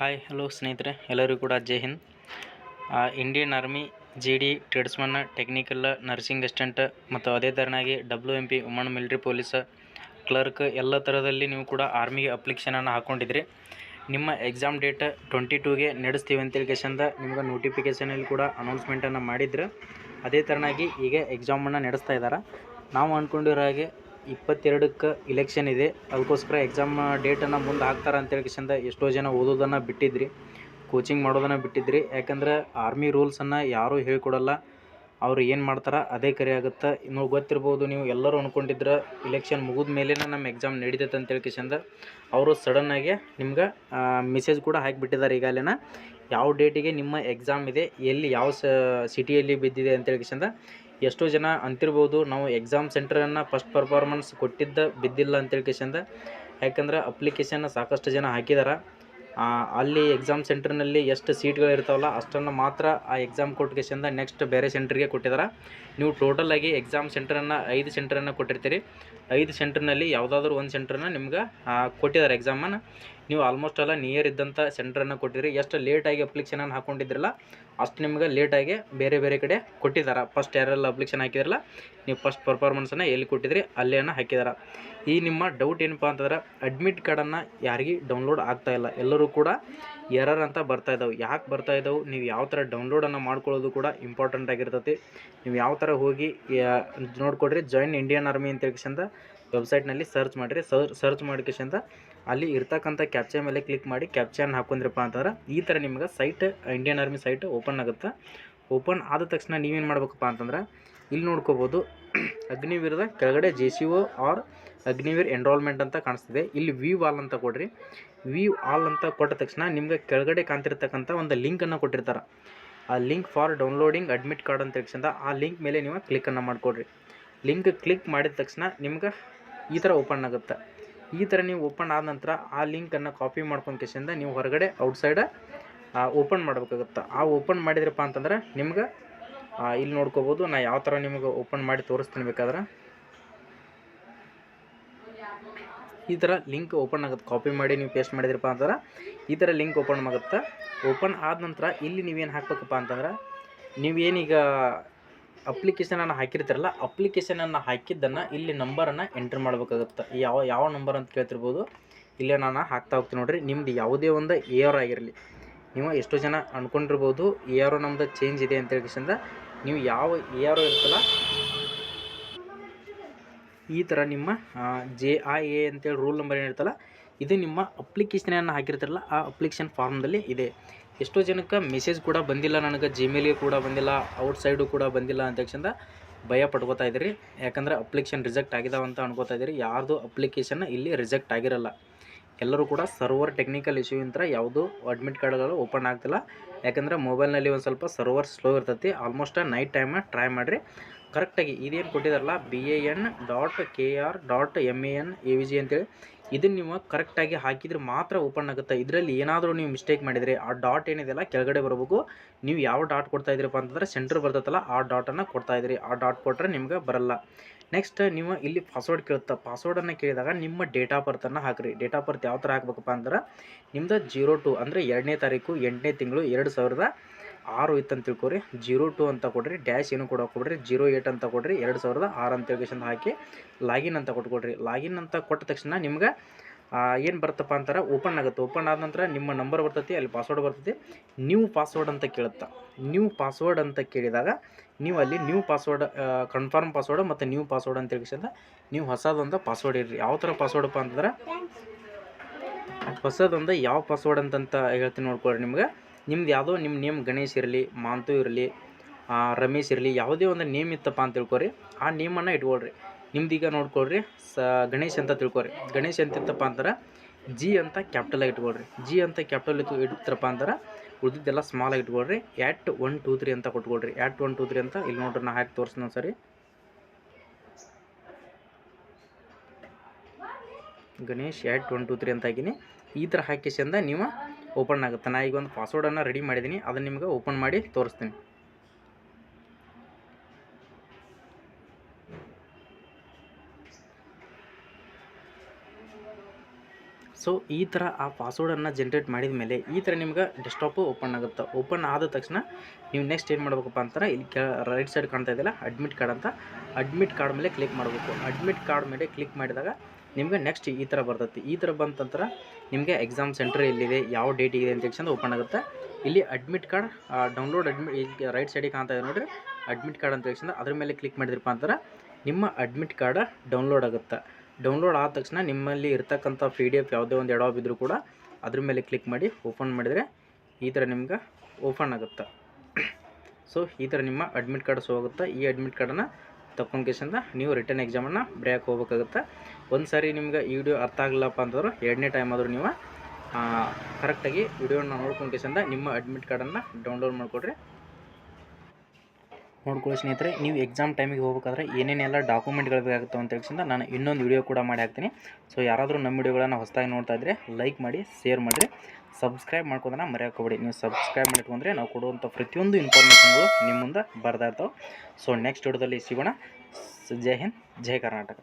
Hi hello ಸ್ನೇಹಿತರೆ. ಎಲ್ಲರಿಗೂ ಕೂಡ Jai Hind. Indian army G D ಟ್ರೇಡ್ಸ್ಮನ್ನ technical nursing assistant ಮತ್ತು ಅದೇ ಥರನಾಗಿ W M P woman military police clerk ಎಲ್ಲ ಥರದಲ್ಲಿ ನೀವು ಕೂಡ ಆರ್ಮಿಗೆ ಅಪ್ಲಿಕೇಶನನ್ನು ಹಾಕ್ಕೊಂಡಿದ್ರಿ ನಿಮ್ಮ ಎಕ್ಸಾಮ್ ಡೇಟ್ ಟ್ವೆಂಟಿ ಟೂಗೆ ನಡೆಸ್ತೀವಿ ಅಂತ ತಿಳ್ಕೇಶನ್ದ ನಿಮ್ಗೆ ನೋಟಿಫಿಕೇಷನಲ್ಲಿ ಕೂಡ ಅನೌನ್ಸ್ಮೆಂಟನ್ನು ಮಾಡಿದ್ರು. ಅದೇ ಥರನಾಗಿ ಈಗ ಎಕ್ಸಾಮನ್ನು ನಡೆಸ್ತಾ ಇದ್ದಾರೆ ನಾವು ಅಂದ್ಕೊಂಡಿರೋ ಹಾಗೆ ಇಪ್ಪತ್ತೆರಡಕ್ಕೆ ಇಲೆಕ್ಷನ್ ಇದೆ. ಅದಕ್ಕೋಸ್ಕರ ಎಕ್ಸಾಮ್ ಡೇಟನ್ನು ಮುಂದೆ ಹಾಕ್ತಾರೆ ಅಂತೇಳಿ ಕಿಶಂದ ಎಷ್ಟೋ ಜನ ಓದೋದನ್ನು ಬಿಟ್ಟಿದ್ರಿ ಕೋಚಿಂಗ್ ಮಾಡೋದನ್ನು ಬಿಟ್ಟಿದ್ರಿ. ಯಾಕಂದ್ರೆ ಆರ್ಮಿ ರೂಲ್ಸನ್ನು ಯಾರೂ ಹೇಳ್ಕೊಡಲ್ಲ, ಅವ್ರು ಏನು ಮಾಡ್ತಾರೆ ಅದೇ ಕರೆ ಆಗುತ್ತೆ. ಇನ್ನು ಗೊತ್ತಿರ್ಬೋದು ನೀವು ಎಲ್ಲರೂ ಅಂದ್ಕೊಂಡಿದ್ರೆ ಇಲೆಕ್ಷನ್ ಮುಗಿದ ಮೇಲೇ ನಮ್ಮ ಎಕ್ಸಾಮ್ ನಡೀತೈತೆ ಅಂತೇಳಿ ಕೇಶಂದ ಅವರು ಸಡನ್ನಾಗಿ ನಿಮ್ಗೆ ಮೆಸೇಜ್ ಕೂಡ ಹಾಕಿಬಿಟ್ಟಿದ್ದಾರೆ ಈಗಾಗಲೇ ಯಾವ ಡೇಟಿಗೆ ನಿಮ್ಮ ಎಕ್ಸಾಮ್ ಇದೆ, ಎಲ್ಲಿ ಯಾವ ಸಿಟಿಯಲ್ಲಿ ಬಿದ್ದಿದೆ ಅಂತೇಳಿ ಕೇಶಂದ ಎಷ್ಟೋ ಜನ ಅಂತಿರ್ಬೋದು. ನಾವು ಎಕ್ಸಾಮ್ ಸೆಂಟ್ರನ್ನು ಫಸ್ಟ್ ಪರ್ಫಾರ್ಮೆನ್ಸ್ ಕೊಟ್ಟಿದ್ದ ಬಿದ್ದಿಲ್ಲ ಅಂತೇಳಿ ಕೇಶಂದ. ಯಾಕಂದ್ರೆ ಅಪ್ಲಿಕೇಶನ್ ಸಾಕಷ್ಟು ಜನ ಹಾಕಿದಾರೆ. ಅಲ್ಲಿ ಎಕ್ಸಾಮ್ ಸೆಂಟ್ರ್ನಲ್ಲಿ ಎಷ್ಟು ಸೀಟ್ಗಳು ಇರ್ತಾವಲ್ಲ, ಅಷ್ಟನ್ನು ಮಾತ್ರ ಆ ಎಕ್ಸಾಮ್ ಕೊಟ್ಕೇಶಿಂದ ನೆಕ್ಸ್ಟ್ ಬೇರೆ ಸೆಂಟ್ರಿಗೆ ಕೊಟ್ಟಿದ್ದಾರೆ ನೀವು ಟೋಟಲ್ ಆಗಿ ಎಕ್ಸಾಮ್ ಸೆಂಟ್ರನ್ನು ಐದು ಸೆಂಟ್ರನ್ನು ಕೊಟ್ಟಿರ್ತೀರಿ. ಐದು ಸೆಂಟ್ರ್ನಲ್ಲಿ ಯಾವುದಾದ್ರೂ ಒಂದು ಸೆಂಟ್ರನ್ನ ನಿಮ್ಗೆ ಕೊಟ್ಟಿದ್ದಾರೆ ಎಕ್ಸಾಮನ್ನು ನೀವು ಆಲ್ಮೋಸ್ಟ್ ಎಲ್ಲ ನಿಯರ್ ಇದ್ದಂಥ ಸೆಂಟ್ರನ್ನು ಕೊಟ್ಟಿರಿ. ಎಷ್ಟು ಲೇಟಾಗಿ ಅಪ್ಲಿಕೇಶನನ್ನು ಹಾಕೊಂಡಿದ್ರಲ್ಲ, ಅಷ್ಟು ನಿಮ್ಗೆ ಲೇಟಾಗಿ ಬೇರೆ ಬೇರೆ ಕಡೆ ಕೊಟ್ಟಿದ್ದಾರೆ ಫಸ್ಟ್ ಯಾರೆಲ್ಲ ಅಪ್ಲಿಕೇಶನ್ ಹಾಕಿದ್ರಲ್ಲ, ನೀವು ಫಸ್ಟ್ ಪರ್ಫಾರ್ಮೆನ್ಸನ್ನು ಎಲ್ಲಿ ಕೊಟ್ಟಿದ್ರಿ ಅಲ್ಲೇನ ಹಾಕಿದಾರೆ. ಈ ನಿಮ್ಮ ಡೌಟ್ ಏನಪ್ಪ ಅಂತಂದ್ರೆ ಅಡ್ಮಿಟ್ ಕಾರ್ಡನ್ನು ಯಾರಿಗೆ ಡೌನ್ಲೋಡ್ ಆಗ್ತಾ ಇಲ್ಲ. ಎಲ್ಲರೂ ಕೂಡ ಎರರ್ ಅಂತ ಬರ್ತಾ ಇದ್ದಾವೆ ಯಾಕೆ ಬರ್ತಾ ಇದ್ದಾವೆ ನೀವು ಯಾವ ಥರ ಡೌನ್ಲೋಡನ್ನು ಮಾಡ್ಕೊಳ್ಳೋದು ಕೂಡ ಇಂಪಾರ್ಟೆಂಟ್ ಆಗಿರ್ತೈತಿ. ನೀವು ಯಾವ ಥರ ಹೋಗಿ ನೋಡ್ಕೊಡ್ರಿ ಜಾಯಿನ್ ಇಂಡಿಯನ್ ಆರ್ಮಿ ಅಂತ ಹೇಳ್ಕೇಶಂದ ವೆಬ್ಸೈಟ್ನಲ್ಲಿ ಸರ್ಚ್ ಮಾಡಿರಿ. ಸರ್ ಸರ್ಚ್ ಮಾಡ್ಕೇಶಂದ ಅಲ್ಲಿ ಇರ್ತಕ್ಕಂಥ ಕ್ಯಾಪ್ಚಾ ಮೇಲೆ ಕ್ಲಿಕ್ ಮಾಡಿ ಕ್ಯಾಪ್ಚಾನ ಹಾಕೊಂಡ್ರಪ್ಪ ಅಂತಂದ್ರೆ ಈ ಥರ ನಿಮ್ಗೆ site Indian army site open ಆಗುತ್ತೆ. ಓಪನ್ ಆದ ತಕ್ಷಣ ನೀವೇನು ಮಾಡ್ಬೇಕಪ್ಪ ಅಂತಂದ್ರೆ ಇಲ್ಲಿ ನೋಡ್ಕೋಬೋದು ಅಗ್ನಿವೀರದ ಕೆಳಗಡೆ J C O R Agniveer enrolment ಅಂತ ಕಾಣಿಸ್ತಿದೆ. ಇಲ್ಲಿ ವ್ಯೂ ಆಲ್ ಅಂತ ಕೊಡ್ರಿ. ವ್ಯೂ ಆಲ್ ಅಂತ ಕೊಟ್ಟ ತಕ್ಷಣ ನಿಮ್ಗೆ ಕೆಳಗಡೆ ಕಾಣ್ತಿರ್ತಕ್ಕಂಥ ಒಂದು ಲಿಂಕನ್ನು ಕೊಟ್ಟಿರ್ತಾರೆ. ಆ link for downloading admit card ಅಂತ ತಕ್ಷಣ ಆ ಲಿಂಕ್ ಮೇಲೆ ನೀವು ಕ್ಲಿಕ್ಕನ್ನು ಮಾಡಿಕೊಡ್ರಿ. ಲಿಂಕ್ ಕ್ಲಿಕ್ ಮಾಡಿದ ತಕ್ಷಣ ನಿಮ್ಗೆ ಈ ಥರ ಓಪನ್ ಆಗುತ್ತೆ. ಈ ಥರ ನೀವು ಓಪನ್ ಆದ ನಂತರ ಆ ಲಿಂಕನ್ನು ಕಾಪಿ ಮಾಡ್ಕೊಂಡು ಕೇಸಿಂದ ನೀವು ಹೊರಗಡೆ ಔಟ್ಸೈಡ ಓಪನ್ ಮಾಡಬೇಕಾಗುತ್ತೆ? ಆ ಓಪನ್ ಮಾಡಿದ್ರಪ್ಪ ಅಂತಂದ್ರೆ ನಿಮ್ಗೆ ಇಲ್ಲಿ ನೋಡ್ಕೋಬೋದು. ನಾ ಯಾವ ಥರ ನಿಮಗೆ ಓಪನ್ ಮಾಡಿ ತೋರಿಸ್ತೀನಿ ಬೇಕಾದ್ರೆ. ಈ ಥರ ಲಿಂಕ್ ಓಪನ್ ಆಗುತ್ತೆ. ಕಾಪಿ ಮಾಡಿ ನೀವು ಪೇಸ್ಟ್ ಮಾಡಿದ್ರಪ್ಪ ಅಂತಂದ್ರೆ ಈ ಥರ ಲಿಂಕ್ ಓಪನ್ ಆಗುತ್ತೆ. ಓಪನ್ ಆದ ನಂತರ ಇಲ್ಲಿ ನೀವೇನು ಹಾಕ್ಬೇಕಪ್ಪ ಅಂತಂದ್ರೆ ನೀವೇನೀಗ ಅಪ್ಲಿಕೇಶನನ್ನು ಹಾಕಿರ್ತೀರಲ್ಲ, ಅಪ್ಲಿಕೇಶನನ್ನು ಹಾಕಿದ್ದನ್ನು ಇಲ್ಲಿ ನಂಬರನ್ನು ಎಂಟ್ರ್ ಮಾಡ್ಬೇಕಾಗುತ್ತೆ. ಯಾವ ಯಾವ ನಂಬರ್ ಅಂತ ಕೇಳ್ತಿರ್ಬೋದು, ಇಲ್ಲೇ ನಾನು ಹಾಕ್ತಾ ಹೋಗ್ತೀನಿ ನೋಡ್ರಿ. ನಿಮ್ದು ಯಾವುದೇ ಒಂದು ಎ ಆರ್ ಆಗಿರಲಿ, ನೀವು ಎಷ್ಟೋ ಜನ ಅಂದ್ಕೊಂಡಿರ್ಬೋದು ಎ ಆರ್ ನಮ್ದು ಚೇಂಜ್ ಇದೆ ಅಂತ ಹೇಳ್ಕೇಸಿಂದ ನೀವು ಯಾವ ಎ ಆರ್ ಇರ್ತಲ್ಲ ಈ ಥರ ನಿಮ್ಮ ಜೆ ಐ ಎ ಅಂತೇಳಿ ರೂಲ್ ನಂಬರ್ ಏನಿರ್ತಲ್ಲ ಇದು ನಿಮ್ಮ ಅಪ್ಲಿಕೇಶನನ್ನು ಹಾಕಿರ್ತಾರಲ್ಲ, ಆ ಅಪ್ಲಿಕೇಶನ್ ಫಾರ್ಮ್ದಲ್ಲಿ ಇದೆ. ಎಷ್ಟೋ ಜನಕ್ಕೆ ಮೆಸೇಜ್ ಕೂಡ ಬಂದಿಲ್ಲ, ನನಗೆ ಜಿಮೇಲಿಗೆ ಕೂಡ ಬಂದಿಲ್ಲ ಔಟ್ ಸೈಡು ಕೂಡ ಬಂದಿಲ್ಲ ಅಂತ ತಕ್ಷಣ ಭಯ ಪಡ್ಕೋತಾ ಇದ್ದೀರಿ. ಯಾಕಂದರೆ ಅಪ್ಲಿಕೇಶನ್ ರಿಜೆಕ್ಟ್ ಆಗಿದಾವ ಅಂತ ಅನ್ಕೋತಾ ಇದ್ದೀರಿ. ಯಾರ್ದು ಅಪ್ಲಿಕೇಶನ್ ಇಲ್ಲಿ ರಿಜೆಕ್ಟ್ ಆಗಿರಲ್ಲ. ಎಲ್ಲರೂ ಕೂಡ ಸರ್ವರ್ ಟೆಕ್ನಿಕಲ್ ಇಶ್ಯೂ ಇಂತರ ಯಾವುದೂ ಅಡ್ಮಿಟ್ ಕಾರ್ಡ್ಗಳು ಓಪನ್ ಆಗ್ತಿಲ್ಲ. ಯಾಕಂದರೆ ಮೊಬೈಲ್ನಲ್ಲಿ ಒಂದು ಸ್ವಲ್ಪ ಸರ್ವರ್ ಸ್ಲೋ ಇರ್ತೈತಿ. ಆಲ್ಮೋಸ್ಟ್ ನೈಟ್ ಟೈಮ್ ಟ್ರೈ ಮಾಡಿರಿ. ಕರೆಕ್ಟಾಗಿ ಇದೇನು ಕೊಟ್ಟಿದಾರಲ್ಲ B A N dot K R dot M A N A V G ಅಂತೇಳಿ. ಇದನ್ನು ನೀವು ಕರೆಕ್ಟಾಗಿ ಹಾಕಿದ್ರೆ ಮಾತ್ರ ಓಪನ್ ಆಗುತ್ತೆ. ಇದರಲ್ಲಿ ಏನಾದರೂ ನೀವು ಮಿಸ್ಟೇಕ್ ಮಾಡಿದರೆ ಆ ಡಾಟ್ ಏನಿದೆಯಲ್ಲ, ಕೆಳಗಡೆ ಬರಬೇಕು. ನೀವು ಯಾವ ಡಾಟ್ ಕೊಡ್ತಾ ಇದ್ದೀರಪ್ಪ ಅಂತಂದ್ರೆ ಸೆಂಟ್ರ್ ಬರ್ತೈತಲ್ಲ ಆ ಡಾಟನ್ನು ಕೊಡ್ತಾ ಇದ್ದೀರಿ. ಆ ಡಾಟ್ ಕೊಟ್ಟರೆ ನಿಮ್ಗೆ ಬರಲ್ಲ. ನೆಕ್ಸ್ಟ್ ನೀವು ಇಲ್ಲಿ ಪಾಸ್ವರ್ಡ್ ಕೇಳುತ್ತೆ ಪಾಸ್ವರ್ಡನ್ನು ಕೇಳಿದಾಗ ನಿಮ್ಮ ಡೇಟ್ ಆಫ್ ಬರ್ತನ್ನು ಹಾಕಿರಿ. ಡೇಟ್ ಆಫ್ ಬರ್ತ್ ಯಾವ ಥರ ಹಾಕ್ಬೇಕಪ್ಪ ಅಂದ್ರೆ, ನಿಮ್ದು ಜೀರೋ ಟು ಅಂದರೆ ಎರಡನೇ ತಾರೀಕು, ಎಂಟನೇ ತಿಂಗಳು, ಎರಡು ಸಾವಿರದ ಆರು ಇತ್ತು ಅಂತ ತಿಳ್ಕೊರಿ. ಜೀರೋ ಟು ಅಂತ ಕೊಡ್ರಿ ಡ್ಯಾಶ್ ಏನು ಕೂಡ ಕೊಡ್ರಿ ಜೀರೋ ಏಟ್ ಅಂತ ಕೊಡ್ರಿ ಎರಡು ಸಾವಿರದ ಆರು ಅಂತ ತಿಳ್ಕೊಂಡು ಹಾಕಿ ಲಾಗಿನ್ ಅಂತ ಕೊಟ್ಕೊಡ್ರಿ. ಲಾಗಿನ್ ಅಂತ ಕೊಟ್ಟ ತಕ್ಷಣ ನಿಮ್ಗೆ ಏನು ಬರುತ್ತಪ್ಪ ಅಂತಾರೆ ಓಪನ್ ಆಗುತ್ತೆ. ಓಪನ್ ಆದ ನಂತರ ನಿಮ್ಮ ನಂಬರ್ ಬರ್ತೈತಿ ಅಲ್ಲಿ ಪಾಸ್ವರ್ಡ್ ಬರ್ತೈತಿ. ನ್ಯೂ ಪಾಸ್ವರ್ಡ್ ಅಂತ ಕೇಳುತ್ತೆ. ನ್ಯೂ ಪಾಸ್ವರ್ಡ್ ಅಂತ ಕೇಳಿದಾಗ ನೀವು ಅಲ್ಲಿ ನ್ಯೂ ಪಾಸ್ವರ್ಡ್ ಕನ್ಫರ್ಮ್ ಪಾಸ್ವರ್ಡ್ ಮತ್ತು ನ್ಯೂ ಪಾಸ್ವರ್ಡ್ ಅಂತ ಹೇಳಿದ ನೀವು ಹೊಸದೊಂದು ಪಾಸ್ವರ್ಡ್ ಇರ್ರಿ. ಯಾವ ಥರ ಪಾಸ್ವರ್ಡಪ್ಪ ಅಂತಂದ್ರೆ ಹೊಸದೊಂದು ಯಾವ ಪಾಸ್ವರ್ಡ್ ಅಂತಂತ ಹೇಳ್ತೀನಿ ನೋಡ್ಕೊಳ್ರಿ ನಿಮ್ಗೆ. ನಿಮ್ದು ಯಾವುದೋ ನಿಮ್ಮ ನೇಮ್ ಗಣೇಶ್ ಇರಲಿ, ಮಾಂತು ಇರಲಿ ರಮೇಶ್ ಇರಲಿ, ಯಾವುದೇ ಒಂದು ನೇಮ್ ಇತ್ತಪ್ಪ ಅಂತ ತಿಳ್ಕೊರಿ. ಆ ನೇಮನ್ನು ಇಟ್ಕೊಳ್ರಿ. ನಿಮ್ದು ಈಗ ನೋಡ್ಕೊಳ್ರಿ, ಸ, ಗಣೇಶ್ ಅಂತ ತಿಳ್ಕೊರಿ ಗಣೇಶ್ ಅಂತ ಇತ್ತಪ್ಪ ಅಂದ್ರೆ, ಜಿ ಅಂತ ಕ್ಯಾಪಿಟಲಾಗಿ ಇಟ್ಕೊಳ್ರಿ. ಜಿ ಅಂತ ಕ್ಯಾಪಿಟಲ್ ಇತ್ತು ಇಡ್ತಾರಪ್ಪ ಅಂದ್ರೆ, ಉಳಿದಿದ್ದೆಲ್ಲ ಸ್ಮಾಲ್ ಆಗಿ ಇಟ್ಕೊಳ್ರಿ. ಆ್ಯಟ್ ಒನ್ ಟೂ ತ್ರೀ ಅಂತ ಕೊಟ್ಕೊಳ್ರಿ. ಆ್ಯಟ್ ಒನ್ ಟೂ ತ್ರೀ ಅಂತ, ಇಲ್ಲಿ ನೋಡ್ರಿ ನಾ ಹಾಕಿ ತೋರಿಸ್ತೀನಿ ಸರಿ Ganesh at one two three ಅಂತ ಹಾಕಿನಿ. ಈ ಥರ ಹಾಕಿಸಿಂದ ನೀವು ಓಪನ್ ಆಗುತ್ತೆ. ನಾ ಈಗ ಒಂದು ಪಾಸ್ವರ್ಡನ್ನು ರೆಡಿ ಮಾಡಿದ್ದೀನಿ ಅದನ್ನು ನಿಮಗೆ ಓಪನ್ ಮಾಡಿ ತೋರಿಸ್ತೀನಿ. ಸೊ ಈ ಥರ ಆ ಪಾಸ್ವರ್ಡನ್ನು ಜನ್ರೇಟ್ ಮಾಡಿದ ಮೇಲೆ ಈ ಥರ ನಿಮ್ಗೆ ಡೆಸ್ಕ್ಟಾಪು ಓಪನ್ ಆಗುತ್ತೆ. ಓಪನ್ ಆದ ತಕ್ಷಣ ನೀವು ನೆಕ್ಸ್ಟ್ ಏನು ಮಾಡ್ಬೇಕಪ್ಪ ಅಂತಾರೆ, ಇಲ್ಲಿ ಕೆ ರೈಟ್ ಸೈಡ್ ಕಾಣ್ತಾ ಇದೆಯಲ್ಲ ಅಡ್ಮಿಟ್ ಕಾರ್ಡ್ ಅಂತ. ಅಡ್ಮಿಟ್ ಕಾರ್ಡ್ ಮೇಲೆ ಕ್ಲಿಕ್ ಮಾಡಬೇಕು. ಅಡ್ಮಿಟ್ ಕಾರ್ಡ್ ಮೇಲೆ ಕ್ಲಿಕ್ ಮಾಡಿದಾಗ ನಿಮಗೆ ನೆಕ್ಸ್ಟ್ ಈ ಥರ ಬರ್ತೈತಿ. ಈ ಥರ ಬಂದ ನಂತರ ನಿಮಗೆ ಎಕ್ಸಾಮ್ ಸೆಂಟರ್ ಎಲ್ಲಿದೆ, ಯಾವ ಡೇಟ್ ಇದೆ ಅಂತ ತಕ್ಷಣ ಓಪನ್ ಆಗುತ್ತೆ. ಇಲ್ಲಿ ಅಡ್ಮಿಟ್ ಕಾರ್ಡ್ ಡೌನ್ಲೋಡ್ ಅಡ್ಮಿಟ್ ಈಗ ರೈಟ್ ಸೈಡಿಗೆ ಕಾಣ್ತಾ ಇದೆ ನೋಡಿರಿ. ಅಡ್ಮಿಟ್ ಕಾರ್ಡ್ ಅಂತ ತಕ್ಷಣ ಅದ್ರ ಮೇಲೆ ಕ್ಲಿಕ್ ಮಾಡಿದ್ರಪ್ಪ ಅಂತಾರೆ ನಿಮ್ಮ ಅಡ್ಮಿಟ್ ಕಾರ್ಡ್ ಡೌನ್ಲೋಡ್ ಆಗುತ್ತೆ. ಡೌನ್ಲೋಡ್ ಆದ ತಕ್ಷಣ ನಿಮ್ಮಲ್ಲಿ ಇರ್ತಕ್ಕಂಥ ಪಿ ಡಿ ಎಫ್ ಯಾವುದೇ ಒಂದು ಎಡಾಬ್ ಇದ್ದರೂ ಕೂಡ ಅದ್ರ ಮೇಲೆ ಕ್ಲಿಕ್ ಮಾಡಿ ಓಪನ್ ಮಾಡಿದರೆ ಈ ಥರ ನಿಮ್ಗೆ ಓಪನ್ ಆಗುತ್ತೆ. ಸೊ ಈ ಥರ ನಿಮ್ಮ ಅಡ್ಮಿಟ್ ಕಾರ್ಡ್ ಸೋ ಆಗುತ್ತೆ. ಈ ಅಡ್ಮಿಟ್ ಕಾರ್ಡನ್ನು ತಗೊಂಡ್ ಕೇಸಿಂದ ನೀವು ರಿಟರ್ನ್ ಎಕ್ಸಾಮನ್ನು ಬರೆಯೋಕೆ ಹೋಗ್ಬೇಕಾಗುತ್ತೆ. ಒಂದು ಸಾರಿ ನಿಮ್ಗೆ ಈ ವಿಡಿಯೋ ಅರ್ಥ ಆಗಲಿಲ್ಲಪ್ಪ ಅಂತಂದ್ರೆ ಎರಡನೇ ಟೈಮ್ ಆದರೂ ನೀವು ಕರೆಕ್ಟಾಗಿ ವಿಡಿಯೋನ ನೋಡ್ಕೊಂಡು ಕೇಸಿಂದ ನಿಮ್ಮ ಅಡ್ಮಿಟ್ ಕಾರ್ಡನ್ನು ಡೌನ್ಲೋಡ್ ಮಾಡಿಕೊಡ್ರಿ. ನೋಡ್ಕೊಳ್ಳಿ ಸ್ನೇಹಿತರೆ, ನೀವು ಎಕ್ಸಾಮ್ ಟೈಮಿಗೆ ಹೋಗ್ಬೇಕಾದ್ರೆ ಏನೇನೆಲ್ಲ ಡಾಕ್ಯುಮೆಂಟ್ಗಳು ಬೇಕಾಗುತ್ತೆ ಅಂತ ಹೇಳ್ಸಿಂದ ನಾನು ಇನ್ನೊಂದು ವಿಡಿಯೋ ಕೂಡ ಮಾಡಿ ಹಾಕ್ತೀನಿ. ಸೊ ಯಾರಾದರೂ ನಮ್ಮ ವಿಡಿಯೋಗಳನ್ನು ಹೊಸದಾಗಿ ನೋಡ್ತಾ ಇದ್ದರೆ ಲೈಕ್ ಮಾಡಿ ಶೇರ್ ಮಾಡಿರಿ ಸಬ್ಸ್ಕ್ರೈಬ್ ಮಾಡ್ಕೋದನ್ನ ಮರೆಯೋಕೋಬೇಡಿ ನೀವು ಸಬ್ಸ್ಕ್ರೈಬ್ ಮಾಡಿಟ್ಕೊಂಡ್ರೆ ನಾವು ಕೊಡುವಂಥ ಪ್ರತಿಯೊಂದು ಇನ್ಫಾರ್ಮೇಷನ್ಗಳು ನಿಮ್ಮ ಮುಂದೆ ಬರ್ತಾ ಇರ್ತಾವೆ. ಸೊ ನೆಕ್ಸ್ಟ್ ವಿಡಿಯೋದಲ್ಲಿ ಸಿಗೋಣ. ಜೈ ಹಿಂದ್, ಜೈ ಕರ್ನಾಟಕ.